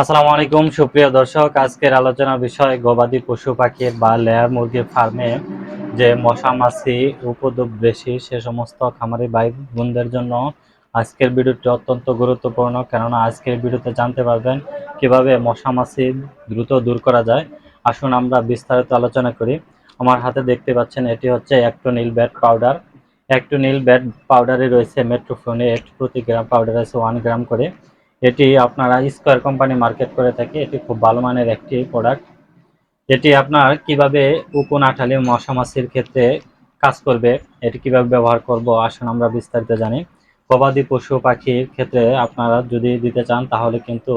আসসালামু আলাইকুম, সুপ্রিয় দর্শক। আজকের আলোচনার বিষয় গবাদি পশু পাখির বা লেয়ার মুরগির ফার্মে যে মশা, মাছি, উপদ্রব বেশি, সে সমস্ত খামারি ভাই বোনদের জন্য আজকের ভিডিওটি অত্যন্ত গুরুত্বপূর্ণ। কেননা, আজকের ভিডিওতে জানতে পারবেন কীভাবে মশা, মাছি দ্রুত দূর করা যায়। আসুন আমরা বিস্তারিত আলোচনা করি। আমার হাতে দেখতে পাচ্ছেন, এটি হচ্ছে Actonil bait powder. Actonil bait পাউডারে রয়েছে মেট্রোফোনেট প্রতি গ্রাম, পাউডার আছে ওয়ান গ্রাম করে। এটি আপনারা স্কোয়ার কোম্পানি মার্কেট করে থাকে, এটি খুব ভালো মানের একটি প্রোডাক্ট এটি আপনার কীভাবে উকুন আঠালি মশা মাছির ক্ষেত্রে কাজ করবে, এটি কীভাবে ব্যবহার করব, আসুন আমরা বিস্তারিত জানি। গবাদি পশু পাখির ক্ষেত্রে আপনারা যদি দিতে চান, তাহলে কিন্তু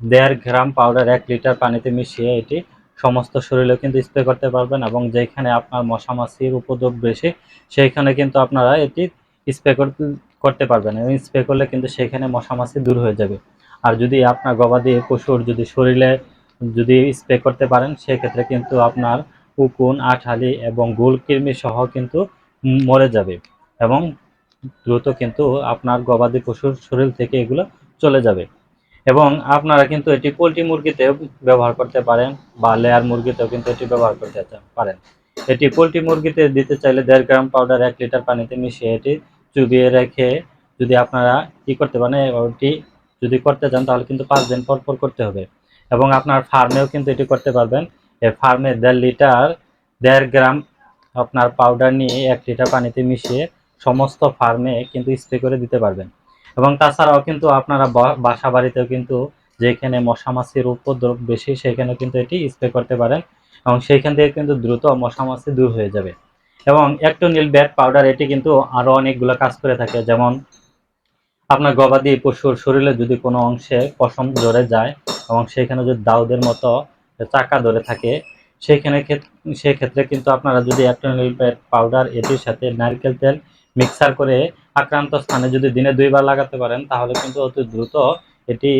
দেড় গ্রাম পাউডার এক লিটার পানিতে মিশিয়ে এটি সমস্ত শরীরে কিন্তু স্প্রে করতে পারবেন এবং যেখানে আপনার মশা মাছির উপদ্রব বেশি, সেইখানে কিন্তু আপনারা এটি স্প্রে করতে করতে পারবেন এবং স্প্রে করলে কিন্তু সেখানে মশা মাছি দূর হয়ে যাবে। আর যদি আপনার গবাদি পশুর যদি শরীরে যদি স্প্রে করতে পারেন, সেক্ষেত্রে কিন্তু আপনার উকুন, আঠালি এবং গুল সহ কিন্তু মরে যাবে এবং দ্রুত কিন্তু আপনার গবাদি পশুর শরীর থেকে এগুলো চলে যাবে। এবং আপনারা কিন্তু এটি পোলট্রি মুরগিতেও ব্যবহার করতে পারেন বা লেয়ার মুরগিতেও কিন্তু এটি ব্যবহার করতে পারেন। এটি পোলট্রি মুরগিতে দিতে চাইলে দেড় গ্রাম পাউডার এক লিটার পানিতে মিশিয়ে এটি চুবিয়ে রেখে যদি আপনারা কি করতে পারেন ওটি যদি করতে চান, তাহলে কিন্তু পাঁচ দিন পর পর করতে হবে। এবং আপনার ফার্মেও কিন্তু এটি করতে পারবেন। এই ফার্মে দেড় লিটার, দেড় গ্রাম আপনার পাউডার নিয়ে এক লিটার পানিতে মিশিয়ে সমস্ত ফার্মে কিন্তু স্প্রে করে দিতে পারবেন। এবং তাছাড়াও কিন্তু আপনারা বাসা বাড়িতেও কিন্তু যেখানে মশা মাছির উপদ্রব বেশি সেখানে কিন্তু এটি স্প্রে করতে পারেন। এবং সেইখান থেকে কিন্তু দ্রুত মশা মাছি দূর হয়ে যাবে। এবং একটোনিল ব্যাট পাউডার এটি কিন্তু আরও অনেকগুলো কাজ করে থাকে। যেমন, আপনার গবাদি পশুর শরীরে যদি কোনো অংশে পশম ধরে যায় এবং সেখানে যদি দাউদের মতো চাকা ধরে থাকে সেইখানে সেক্ষেত্রে কিন্তু আপনারা যদি একটোনিল ব্যাট পাউডার এটির সাথে নারকেল তেল মিক্সার করে আক্রান্ত স্থানে যদি দিনে দুইবার লাগাতে পারেন, তাহলে কিন্তু অতি দ্রুত এটি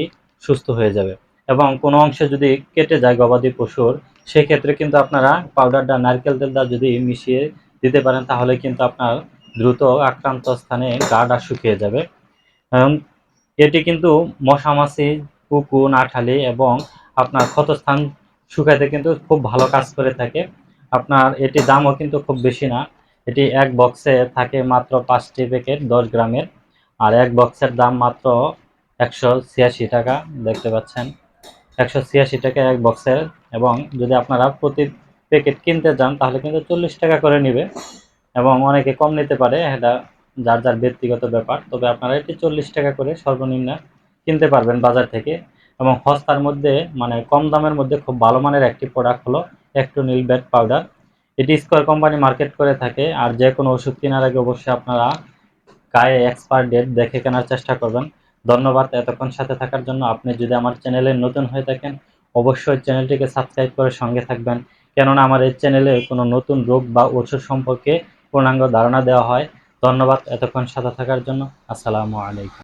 সুস্থ হয়ে যাবে। এবং কোনো অংশে যদি কেটে যায় গবাদি পশুর, সেক্ষেত্রে কিন্তু আপনারা পাউডারটা নারকেল তেলটা যদি মিশিয়ে দিতে পারেন, তাহলে কিন্তু আপনার দ্রুত আক্রান্ত স্থানে গাটা শুকিয়ে যাবে। এটি কিন্তু মশামাছি পুকুন আঠালি এবং আপনার ক্ষতস্থান শুকাইতে কিন্তু খুব ভালো কাজ করে থাকে। আপনার এটি দামও কিন্তু খুব বেশি না। এটি এক বক্সে থাকে মাত্র পাঁচটি প্যাকেট দশ গ্রামের। আর এক বক্সের দাম মাত্র একশো ছিয়াশি টাকা, দেখতে পাচ্ছেন। একশো ছিয়াশি টাকা এক বক্সের, এবং যদি আপনারা প্রতি প্যাকেট কিনতে যান, তাহলে কিন্তু চল্লিশ টাকা করে নেবে। এবং অনেকে কম নিতে পারে, এটা যার যার ব্যক্তিগত ব্যাপার। তবে আপনারা এটি চল্লিশ টাকা করে সর্বনিম্ন কিনতে পারবেন বাজার থেকে। এবং সস্তার মধ্যে মানে কম দামের মধ্যে খুব ভালো মানের একটি প্রোডাক্ট হলো একটু নীল ব্যাট পাউডার এটি স্কোয়ার কোম্পানি মার্কেট করে থাকে, আর যে কোনো ওষুধ কেনার আগে অবশ্যই আপনারা গায়ে এক্সপায়ার ডেট দেখে কেনার চেষ্টা করবেন। ধন্যবাদ এতক্ষণ সাথে থাকার জন্য। আপনি যদি আমার চ্যানেলে নতুন হয়ে থাকেন, অবশ্যই চ্যানেলটিকে সাবস্ক্রাইব করে সঙ্গে থাকবেন। কেননা আমার এই চ্যানেলে কোনো নতুন রোগ বা ওষুধ সম্পর্কে পূর্ণাঙ্গ ধারণা দেওয়া হয়। ধন্যবাদ এতক্ষণ সাথে থাকার জন্য। আসসালামু আলাইকুম।